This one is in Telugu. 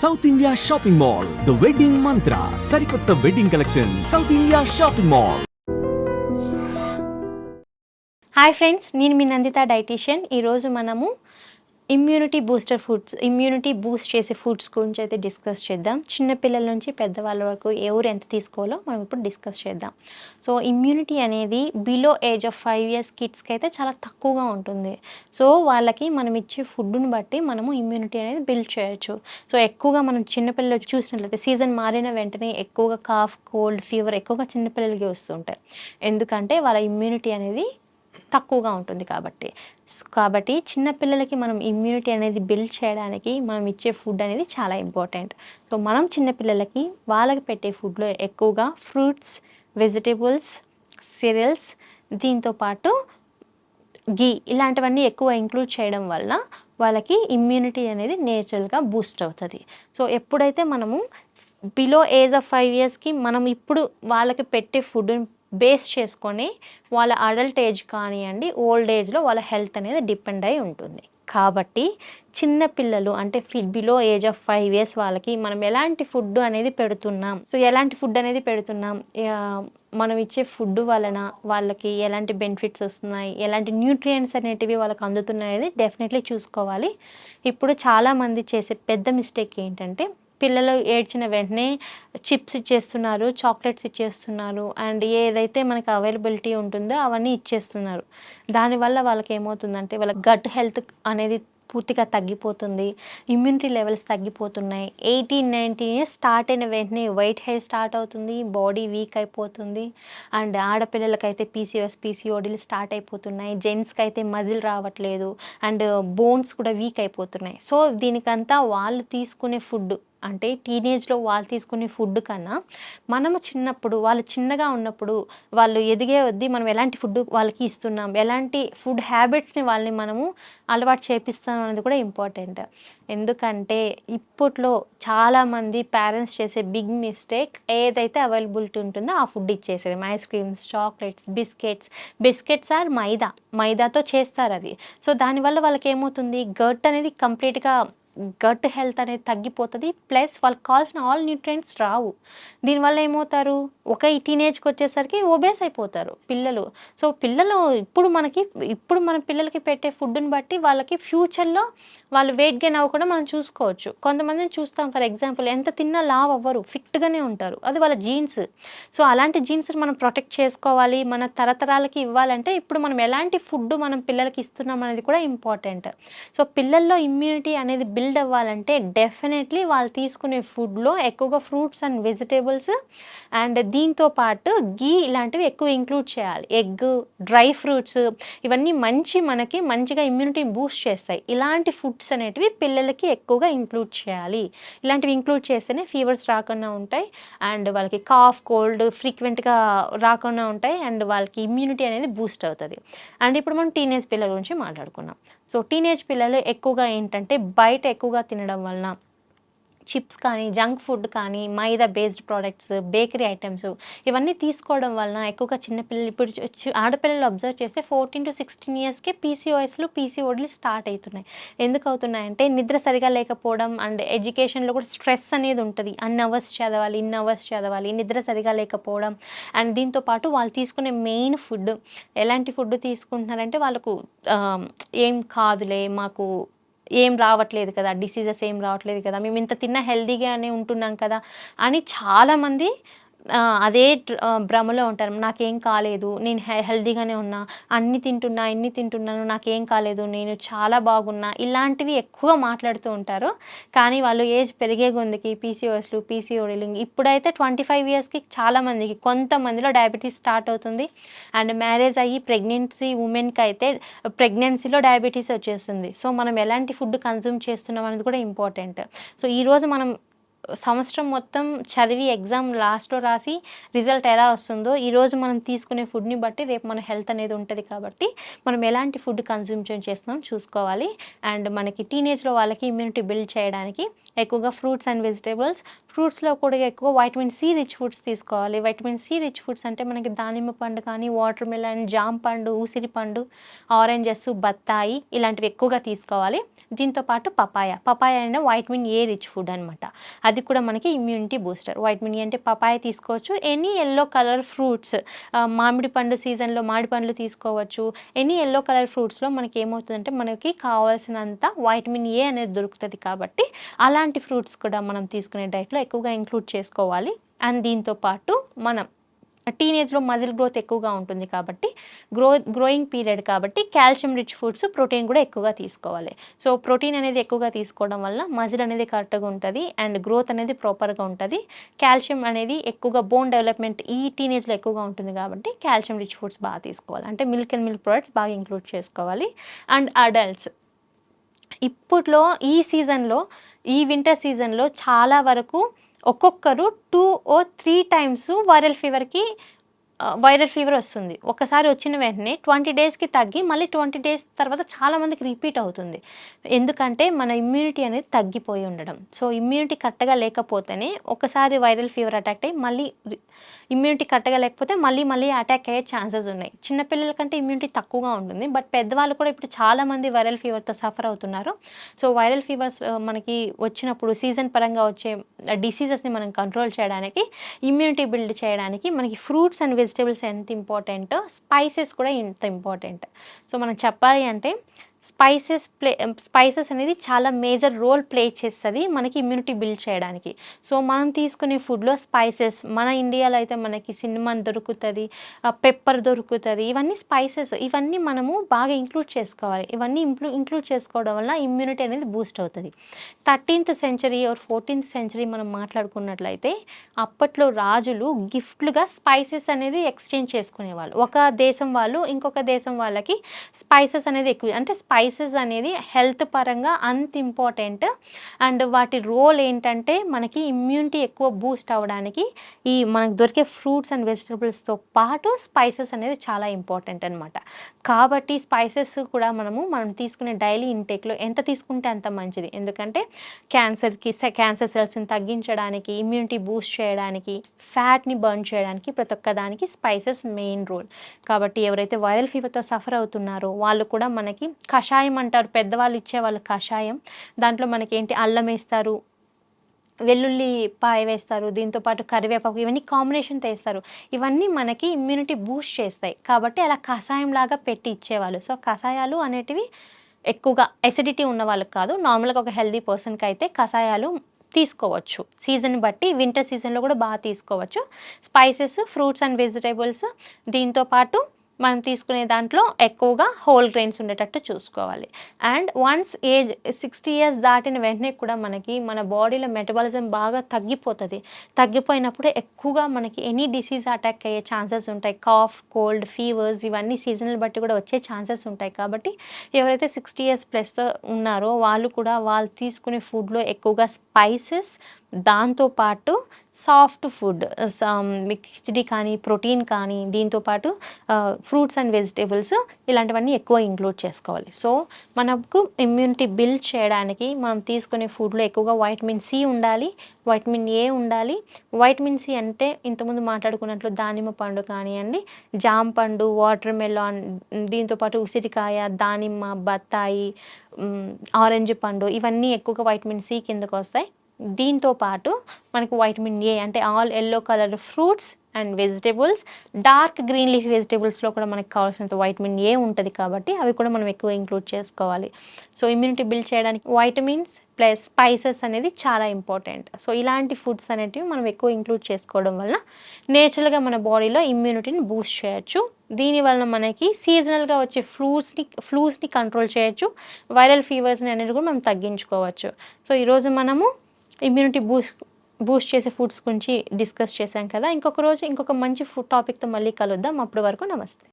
South India shopping mall the wedding Mantra సరికొత్త wedding collection South India shopping mall hi friends నేను మీ నందిత డైటీషియన్. ఈరోజు మనము immunity booster foods immunity boost చేసే ఫుడ్స్ గురించి అయితే డిస్కస్ చేద్దాం. చిన్నపిల్లల నుంచి పెద్దవాళ్ళ వరకు ఎవరు ఎంత తీసుకోవాలో మనం ఇప్పుడు డిస్కస్ చేద్దాం. సో ఇమ్యూనిటీ అనేది below age of five years కిడ్స్కి అయితే చాలా తక్కువగా ఉంటుంది. సో వాళ్ళకి మనం ఇచ్చే ఫుడ్ని బట్టి మనము ఇమ్యూనిటీ అనేది బిల్డ్ చేయొచ్చు. సో ఎక్కువగా మనం చిన్నపిల్లలు చూసినట్లయితే సీజన్ మారిన వెంటనే ఎక్కువగా కాఫ్ కోల్డ్ ఫీవర్ ఎక్కువగా చిన్నపిల్లలకి వస్తుంటాయి. ఎందుకంటే వాళ్ళ ఇమ్యూనిటీ అనేది తక్కువగా ఉంటుంది కాబట్టి. కాబట్టి చిన్నపిల్లలకి మనం ఇమ్యూనిటీ అనేది బిల్డ్ చేయడానికి మనం ఇచ్చే ఫుడ్ అనేది చాలా ఇంపార్టెంట్ సో మనం చిన్నపిల్లలకి వాళ్ళకి పెట్టే ఫుడ్లో ఎక్కువగా ఫ్రూట్స్ వెజిటేబుల్స్ సిరియల్స్ దీంతో పాటు గీ ఇలాంటివన్నీ ఎక్కువ ఇంక్లూడ్ చేయడం వల్ల వాళ్ళకి ఇమ్యూనిటీ అనేది నేచురల్గా బూస్ట్ అవుతుంది. సో ఎప్పుడైతే మనము బిలో ఏజ్ ఆఫ్ ఫైవ్ ఇయర్స్కి మనం ఇప్పుడు వాళ్ళకి పెట్టే ఫుడ్ బేస్ చేసుకొని వాళ్ళ అడల్ట్ ఏజ్ కానివ్వండి ఓల్డ్ ఏజ్లో వాళ్ళ హెల్త్ అనేది డిపెండ్ అయి ఉంటుంది. కాబట్టి చిన్న పిల్లలు అంటే below age of five years వాళ్ళకి మనం ఎలాంటి ఫుడ్ అనేది పెడుతున్నాం? సో ఎలాంటి ఫుడ్ అనేది పెడుతున్నాం? మనం ఇచ్చే ఫుడ్ వలన వాళ్ళకి ఎలాంటి బెనిఫిట్స్ వస్తున్నాయి? ఎలాంటి న్యూట్రియంట్స్ అనేటివి వాళ్ళకి అందుతున్నాయి అనేది డెఫినెట్లీ చూసుకోవాలి. ఇప్పుడు చాలామంది చేసే పెద్ద మిస్టేక్ ఏంటంటే పిల్లలు ఏడ్చిన వెంటనే చిప్స్ ఇచ్చేస్తున్నారు చాక్లెట్స్ ఇచ్చేస్తున్నారు అండ్ ఏదైతే మనకి అవైలబిలిటీ ఉంటుందో అవన్నీ ఇచ్చేస్తున్నారు. దానివల్ల వాళ్ళకి ఏమవుతుందంటే వాళ్ళ గట్ హెల్త్ అనేది పూర్తిగా తగ్గిపోతుంది ఇమ్యూనిటీ లెవెల్స్ తగ్గిపోతున్నాయి. ఎయిటీన్ నైన్టీన్ ఇయర్స్ స్టార్ట్ అయిన వెంటనే వైట్ హెయిర్ స్టార్ట్ అవుతుంది బాడీ వీక్ అయిపోతుంది అండ్ ఆడపిల్లలకైతే పీసీఎస్ పీసీఓడీలు స్టార్ట్ అయిపోతున్నాయి జెంట్స్కి అయితే మజిల్ రావట్లేదు అండ్ బోన్స్ కూడా వీక్ అయిపోతున్నాయి. సో దీనికంతా వాళ్ళు తీసుకునే ఫుడ్ అంటే టీనేజ్లో వాళ్ళు తీసుకునే ఫుడ్ కన్నా మనము చిన్నప్పుడు వాళ్ళు చిన్నగా ఉన్నప్పుడు వాళ్ళు ఎదిగే వద్ది మనం ఎలాంటి ఫుడ్ వాళ్ళకి ఇస్తున్నాం ఎలాంటి ఫుడ్ హ్యాబిట్స్ని వాళ్ళని మనము అలవాటు చేపిస్తాం అనేది కూడా ఇంపార్టెంట్ ఎందుకంటే ఇప్పట్లో చాలామంది పేరెంట్స్ చేసే బిగ్ మిస్టేక్ ఏదైతే అవైలబిలిటీ ఉంటుందో ఆ food ఇచ్చేసేయడం. Ice creams chocolates biscuits biscuits or maida. మైదాతో చేస్తారు అది. సో దానివల్ల వాళ్ళకి ఏమవుతుంది గట్ అనేది కంప్లీట్గా గట్ హెల్త్ అనేది తగ్గిపోతుంది. ప్లస్ వాళ్ళకి కావాల్సిన ఆల్ న్యూట్రియంట్స్ రావు. దీనివల్ల ఏమవుతారు? ఒక టీనేజ్కి వచ్చేసరికి ఓబేస్ అయిపోతారు పిల్లలు. సో పిల్లలు ఇప్పుడు మనకి ఇప్పుడు మన పిల్లలకి పెట్టే ఫుడ్ని బట్టి వాళ్ళకి ఫ్యూచర్లో వాళ్ళు వెయిట్ గెయిన్ అవ్వకుండా మనం చూసుకోవచ్చు. కొంతమందిని చూస్తాం ఫర్ ఎగ్జాంపుల్ ఎంత తిన్నా లావ్ అవ్వరు ఫిట్గానే ఉంటారు. అది వాళ్ళ జీన్స్ సో అలాంటి జీన్స్ మనం ప్రొటెక్ట్ చేసుకోవాలి. మన తరతరాలకి ఇవ్వాలంటే ఇప్పుడు మనం ఎలాంటి ఫుడ్ మనం పిల్లలకి ఇస్తున్నాం అనేది కూడా ఇంపార్టెంట్ సో పిల్లల్లో ఇమ్యూనిటీ అనేది బిల్డ్ అవ్వాలంటే డెఫినెట్లీ వాళ్ళు తీసుకునే ఫుడ్లో ఎక్కువగా ఫ్రూట్స్ అండ్ వెజిటేబుల్స్ అండ్ దీంతో పాటు గీ ఇలాంటివి ఎక్కువ ఇంక్లూడ్ చేయాలి. ఎగ్ డ్రై ఫ్రూట్స్ ఇవన్నీ మంచి మనకి మంచిగా ఇమ్యూనిటీ బూస్ట్ చేస్తాయి. ఇలాంటి ఫుడ్స్ అనేటివి పిల్లలకి ఎక్కువగా ఇంక్లూడ్ చేయాలి. ఇలాంటివి ఇంక్లూడ్ చేస్తేనే ఫీవర్స్ రాకుండా ఉంటాయి అండ్ వాళ్ళకి కాఫ్ కోల్డ్ ఫ్రీక్వెంట్గా రాకుండా ఉంటాయి అండ్ వాళ్ళకి ఇమ్యూనిటీ అనేది బూస్ట్ అవుతుంది. అండ్ ఇప్పుడు మనం టీనేజ్ పిల్లల గురించి మాట్లాడుకున్నాం సో టీనేజ్ పిల్లలు ఎక్కువగా ఏంటంటే బయట ఎక్కువగా తినడం వలన చిప్స్ కానీ జంక్ ఫుడ్ కానీ maida based products bakery items ఇవన్నీ తీసుకోవడం వలన ఎక్కువగా చిన్నపిల్లలు ఇప్పుడు ఆడపిల్లలు అబ్జర్వ్ చేస్తే ఫోర్టీన్ టు సిక్స్టీన్ ఇయర్స్కి పీసీఓఎస్లు పీసీఓడీలు స్టార్ట్ అవుతున్నాయి. ఎందుకు అవుతున్నాయంటే నిద్ర సరిగా లేకపోవడం అండ్ ఎడ్యుకేషన్లో కూడా స్ట్రెస్ అనేది ఉంటుంది. అన్ని అవర్స్ చదవాలి ఇన్ని అవర్స్ చదవాలి నిద్ర సరిగా లేకపోవడం అండ్ దీంతో పాటు వాళ్ళు తీసుకునే మెయిన్ ఫుడ్ ఎలాంటి ఫుడ్ తీసుకుంటున్నారంటే వాళ్ళకు ఏం కాదులే మాకు ఏం రావట్లేదు కదా డిసీజెస్ ఏం రావట్లేదు కదా మేము ఇంత తిన్న హెల్దీగానే ఉంటున్నాం కదా అని చాలామంది అదే భ్రమలో ఉంటారు. నాకేం కాలేదు నేను హెల్దీగానే ఉన్నా అన్ని తింటున్నా ఇన్ని తింటున్నాను నాకేం కాలేదు నేను చాలా బాగున్నా ఇలాంటివి ఎక్కువ మాట్లాడుతూ ఉంటారు. కానీ వాళ్ళు ఏజ్ పెరిగే గొంతుకి పీసీఓఎస్లు పీసీఓడిలింగ్ ఇప్పుడైతే ట్వంటీ ఫైవ్ ఇయర్స్కి చాలామందికి కొంతమందిలో డయాబెటీస్ స్టార్ట్ అవుతుంది. అండ్ మ్యారేజ్ అయ్యి ప్రెగ్నెన్సీ ఉమెన్కి అయితే ప్రెగ్నెన్సీలో డయాబెటీస్ వచ్చేస్తుంది. సో మనం ఎలాంటి ఫుడ్ కన్జ్యూమ్ చేస్తున్నాం అనేది కూడా ఇంపార్టెంట్. సో ఈరోజు మనం సంవత్సరం మొత్తం చదివి ఎగ్జామ్ లాస్ట్లో రాసి రిజల్ట్ ఎలా వస్తుందో ఈరోజు మనం తీసుకునే ఫుడ్ని బట్టి రేపు మన హెల్త్ అనేది ఉంటుంది కాబట్టి మనం ఎలాంటి ఫుడ్ కన్జ్యూమ్ చేస్తున్నాం చూసుకోవాలి. అండ్ మనకి టీనేజ్లో వాళ్ళకి ఇమ్యూనిటీ బిల్డ్ చేయడానికి ఎక్కువగా ఫ్రూట్స్ అండ్ వెజిటేబుల్స్. ఫ్రూట్స్లో కూడా ఎక్కువ వైటమిన్ సి రిచ్ ఫుడ్స్ తీసుకోవాలి. వైటమిన్ సి రిచ్ ఫుడ్స్ అంటే మనకి దానిమ్మ పండు కానీ వాటర్ మిలన్ జామ్ పండు ఉసిరి పండు ఆరెంజెస్ బత్తాయి ఇలాంటివి ఎక్కువగా తీసుకోవాలి. దీంతో పాటు పపాయ. పపాయ అంటే వైటమిన్ ఏ రిచ్ ఫుడ్ అనమాట అది కూడా మనకి ఇమ్యూనిటీ బూస్టర్. వైటమిన్ ఏ అంటే పపాయ తీసుకోవచ్చు. ఎనీ ఎల్లో కలర్ ఫ్రూట్స్ మామిడి పండు సీజన్లో మామిడి పండ్లు తీసుకోవచ్చు. ఎనీ ఎల్లో కలర్ ఫ్రూట్స్లో మనకి ఏమవుతుందంటే మనకి కావాల్సినంత వైటమిన్ ఏ అనేది దొరుకుతుంది కాబట్టి అలాంటి ఫ్రూట్స్ కూడా మనం తీసుకునే డైట్లో ఎక్కువగా ఇంక్లూడ్ చేసుకోవాలి. అండ్ దీంతో పాటు మనం టీనేజ్లో మజిల్ గ్రోత్ ఎక్కువగా ఉంటుంది కాబట్టి గ్రో గ్రోయింగ్ పీరియడ్ కాబట్టి కాల్షియం రిచ్ ఫుడ్స్ ప్రోటీన్ కూడా ఎక్కువగా తీసుకోవాలి. సో ప్రోటీన్ అనేది ఎక్కువగా తీసుకోవడం వల్ల మజిల్ అనేది కరెక్ట్గా ఉంటుంది అండ్ గ్రోత్ అనేది ప్రాపర్గా ఉంటుంది. కాల్షియం అనేది ఎక్కువగా బోన్ డెవలప్మెంట్ ఈ టీనేజ్లో ఎక్కువగా ఉంటుంది కాబట్టి కాల్షియం రిచ్ ఫుడ్స్ బాగా తీసుకోవాలి. అంటే మిల్క్ అండ్ మిల్క్ ప్రొడక్ట్స్ బాగా ఇంక్లూడ్ చేసుకోవాలి. అండ్ అడల్ట్స్ ఇప్పట్లో ఈ సీజన్లో ఈ వింటర్ సీజన్లో చాలా వరకు ఒక్కొక్కరు టూ ఓ త్రీ టైమ్స్ వైరల్ ఫీవర్కి వైరల్ ఫీవర్ వస్తుంది. ఒకసారి వచ్చిన వెంటనే ట్వంటీ డేస్కి తగ్గి మళ్ళీ ట్వంటీ డేస్ తర్వాత చాలామందికి రిపీట్ అవుతుంది. ఎందుకంటే మన ఇమ్యూనిటీ అనేది తగ్గిపోయి ఉండడం. సో ఇమ్యూనిటీ కరెక్ట్గా లేకపోతేనే ఒకసారి వైరల్ ఫీవర్ అటాక్ అయ్యి మళ్ళీ ఇమ్యూనిటీ కరెక్ట్గా లేకపోతే మళ్ళీ మళ్ళీ అటాక్ అయ్యే ఛాన్సెస్ ఉన్నాయి. చిన్నపిల్లల కంటే ఇమ్యూనిటీ తక్కువగా ఉంటుంది. బట్ పెద్దవాళ్ళు కూడా ఇప్పుడు చాలామంది వైరల్ ఫీవర్తో సఫర్ అవుతున్నారు. సో వైరల్ ఫీవర్స్ మనకి వచ్చినప్పుడు సీజన్ పరంగా వచ్చే డిసీజెస్ని మనం కంట్రోల్ చేయడానికి ఇమ్యూనిటీ బిల్డ్ చేయడానికి మనకి ఫ్రూట్స్ అండ్ వెజిటేబుల్స్ ఎంత ఇంపార్టెంట్ స్పైసెస్ కూడా ఇంత ఇంపార్టెంట్ సో మనం చెప్పాలి అంటే స్పైసెస్ ప్లే స్పైసెస్ అనేది చాలా మేజర్ రోల్ ప్లే చేస్తుంది మనకి ఇమ్యూనిటీ బిల్డ్ చేయడానికి. సో మనం తీసుకునే ఫుడ్లో స్పైసెస్ మన ఇండియాలో అయితే మనకి సినిమాన్ దొరుకుతుంది పెప్పర్ దొరుకుతుంది ఇవన్నీ స్పైసెస్ ఇవన్నీ మనము బాగా ఇంక్లూడ్ చేసుకోవాలి. ఇవన్నీ ఇంక్లూ ఇంక్లూడ్ చేసుకోవడం వల్ల ఇమ్యూనిటీ అనేది బూస్ట్ అవుతుంది. Thirteenth century or fourteenth century మనం మాట్లాడుకున్నట్లయితే అప్పట్లో రాజులు గిఫ్ట్లుగా స్పైసెస్ అనేది ఎక్స్చేంజ్ చేసుకునేవాళ్ళు. ఒక దేశం వాళ్ళు ఇంకొక దేశం వాళ్ళకి స్పైసెస్ అనేది ఎక్కువ అంటే స్పైసెస్ అనేది హెల్త్ పరంగా అంత ఇంపార్టెంట్. అండ్ వాటి రోల్ ఏంటంటే మనకి ఇమ్యూనిటీ ఎక్కువ బూస్ట్ అవ్వడానికి ఈ మనకు దొరికే ఫ్రూట్స్ అండ్ వెజిటబుల్స్తో పాటు స్పైసెస్ అనేది చాలా ఇంపార్టెంట్ అనమాట కాబట్టి స్పైసెస్ కూడా మనము మనం తీసుకునే డైలీ ఇంటేక్లో ఎంత తీసుకుంటే అంత మంచిది. ఎందుకంటే క్యాన్సర్కి క్యాన్సర్ సెల్స్ని తగ్గించడానికి ఇమ్యూనిటీ బూస్ట్ చేయడానికి ఫ్యాట్ని బర్న్ చేయడానికి ప్రతి ఒక్క దానికి స్పైసెస్ మెయిన్ రోల్. కాబట్టి ఎవరైతే వైరల్ ఫీవర్తో సఫర్ అవుతున్నారో వాళ్ళు కూడా మనకి కషాయం అంటారు. పెద్దవాళ్ళు ఇచ్చే వాళ్ళు కషాయం. దాంట్లో మనకి ఏంటి అల్లం వేస్తారు. వెల్లుల్లి పాయ వేస్తారు. దీంతో పాటు కరివేపాకు ఇవన్నీ కాంబినేషన్ వేస్తారు. ఇవన్నీ మనకి ఇమ్యూనిటీ బూస్ట్ చేస్తాయి. కాబట్టి అలా కషాయం లాగా పెట్టి ఇచ్చేవాళ్ళు. సో కషాయాలు అనేటివి ఎక్కువగా ఎసిడిటీ ఉన్న వాళ్ళకి కాదు. నార్మల్గా ఒక హెల్దీ పర్సన్కి అయితే కషాయాలు తీసుకోవచ్చు. సీజన్ బట్టి వింటర్ సీజన్లో కూడా బాగా తీసుకోవచ్చు. స్పైసెస్ ఫ్రూట్స్ అండ్ వెజిటేబుల్స్ దీంతో పాటు మనం తీసుకునే దాంట్లో ఎక్కువగా హోల్ గ్రెయిన్స్ ఉండేటట్టు చూసుకోవాలి. And once age sixty years దాటిన వెంటనే కూడా మనకి మన బాడీలో మెటబాలిజం బాగా తగ్గిపోతుంది. తగ్గిపోయినప్పుడు ఎక్కువగా మనకి ఎనీ డిసీజ్ అటాక్ అయ్యే ఛాన్సెస్ ఉంటాయి. కాఫ్ కోల్డ్ ఫీవర్స్ ఇవన్నీ సీజనల్ బట్టి కూడా వచ్చే ఛాన్సెస్ ఉంటాయి. కాబట్టి ఎవరైతే సిక్స్టీ ఇయర్స్ ప్లస్ ఉన్నారో వాళ్ళు కూడా వాళ్ళు తీసుకునే ఫుడ్లో ఎక్కువగా స్పైసెస్ దాంతోపాటు సాఫ్ట్ ఫుడ్ కిచిడి కానీ ప్రోటీన్ కానీ దీంతోపాటు ఫ్రూట్స్ అండ్ వెజిటేబుల్స్ ఇలాంటివన్నీ ఎక్కువ ఇంక్లూడ్ చేసుకోవాలి. సో మనకు ఇమ్యూనిటీ బిల్డ్ చేయడానికి మనం తీసుకునే ఫుడ్లో ఎక్కువగా వైటమిన్ సి ఉండాలి వైటమిన్ ఏ ఉండాలి. వైటమిన్ సి అంటే ఇంతకుముందు మాట్లాడుకున్నట్లు దానిమ్మ పండు కానివ్వండి జామ పండు వాటర్ మెలాన్ దీంతోపాటు ఉసిరికాయ దానిమ్మ బత్తాయి ఆరెంజ్ పండు ఇవన్నీ ఎక్కువగా వైటమిన్ సి కిందకు వస్తాయి. దీంతో పాటు మనకు వైటమిన్ ఏ అంటే all yellow colour fruits and vegetables dark green leaf వెజిటేబుల్స్లో కూడా మనకు కావాల్సినంత వైటమిన్ ఏ ఉంటుంది కాబట్టి అవి కూడా మనం ఎక్కువ ఇంక్లూడ్ చేసుకోవాలి. సో ఇమ్యూనిటీ బిల్డ్ చేయడానికి వైటమిన్స్ ప్లస్ స్పైసెస్ అనేది చాలా ఇంపార్టెంట్ సో ఇలాంటి ఫుడ్స్ అనేటివి మనం ఎక్కువ ఇంక్లూడ్ చేసుకోవడం వల్ల నేచురల్గా మన బాడీలో ఇమ్యూనిటీని బూస్ట్ చేయొచ్చు. దీనివల్ల మనకి సీజనల్గా వచ్చే ఫ్లూస్ని ఫ్లూస్ని కంట్రోల్ చేయొచ్చు. వైరల్ ఫీవర్స్ని అనేది కూడా మనం తగ్గించుకోవచ్చు. సో ఈరోజు మనము ఇమ్యూనిటీ బూస్ట్ బూస్ట్ చేసే ఫుడ్స్ గురించి డిస్కస్ చేశాం కదా. ఇంకొక రోజు ఇంకొక మంచి ఫుడ్ టాపిక్తో మళ్ళీ కలుద్దాం. అప్పటి వరకు నమస్తే.